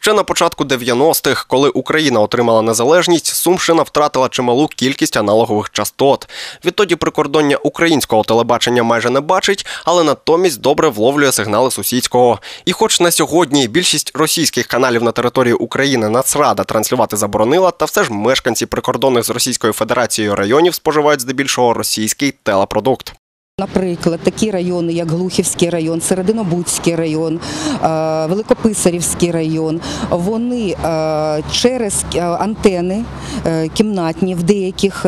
Ще на початку 90-х, коли Україна отримала незалежність, Сумщина втратила чималу кількість аналогових частот. Відтоді прикордоння українського телебачення майже не бачить, але натомість добре вловлює сигнали сусідського. І хоч на сьогодні більшість російських каналів на території України Нацрада транслювати заборонила, та все ж мешканці прикордонних з Російською Федерацією районів споживають здебільшого російський телепродукт. Наприклад, такі райони, як Глухівський район, Серединобудський район, е, Великописарівський район, вони е, через е, антени кімнатні в деяких,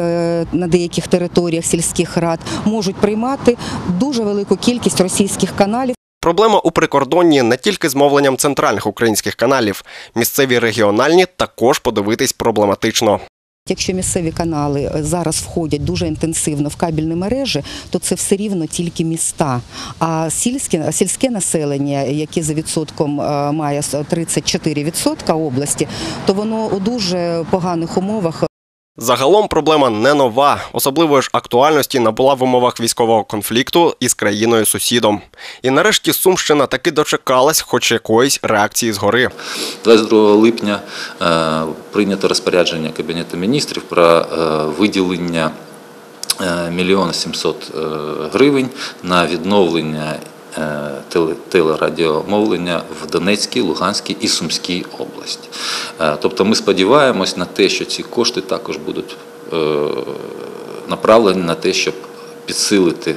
на деяких територіях сільських рад можуть приймати дуже велику кількість російських каналів. Проблема у прикордонні не тільки з мовленням центральних українських каналів. Місцеві регіональні також подивитись проблематично. Якщо місцеві канали е, зараз входять дуже інтенсивно в кабельні мережі, то це все рівно тільки міста. А сільське, сільське населення, яке за відсотком е, має 34% області, то воно у дуже поганих умовах Загалом проблема не нова, особливої ж актуальності набула в умовах військового конфлікту із країною сусідом. І нарешті Сумщина таки дочекалась хоч якоїсь реакції згори. 22 липня е, прийнято розпорядження Кабінету міністрів про е, виділення е, мільйона 700 е, гривень на відновлення телерадіомовлення в Донецькій, Луганській і Сумській області. Е, Тобто ми сподіваємось на те, що ці кошти також будуть е, направлені на те, щоб підсилити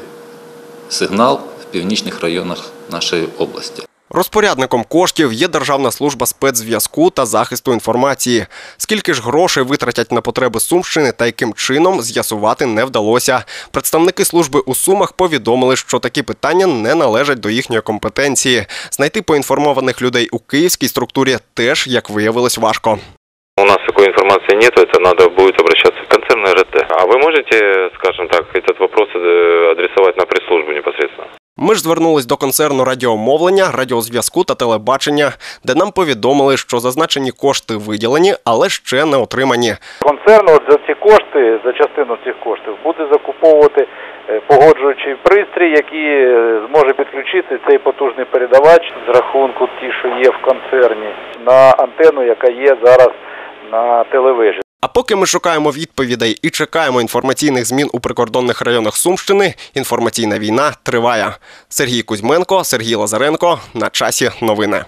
сигнал в північних районах нашої області. Розпорядником коштів є Державна служба спецзв'язку та захисту інформації. Скільки ж грошей витратять на потреби Сумщини та яким чином з'ясувати не вдалося. Представники служби у Сумах повідомили, що такі питання не належать до їхньої компетенції. Знайти поінформованих людей у київській структурі теж, як виявилось, важко. У нас такой информации нет, это надо будет обращаться в концерн РТ. А вы можете, скажем так, Ми ж звернулись до концерну радіомовлення, радіозв'язку та телебачення, де нам повідомили, що зазначені кошти виділені, але ще не отримані. Концерн за ці кошти, за частину цих коштів, буде закуповувати е, погоджуючий пристрій, який е, зможе підключити цей потужний передавач з рахунку ті, що є в концерні, на антенну, яка є зараз на телевежі. Поки ми шукаємо відповідей і чекаємо інформаційних змін у прикордонних районах Сумщини, інформаційна війна триває. Сергій Кузьменко, Сергій Лазаренко. На часі новини.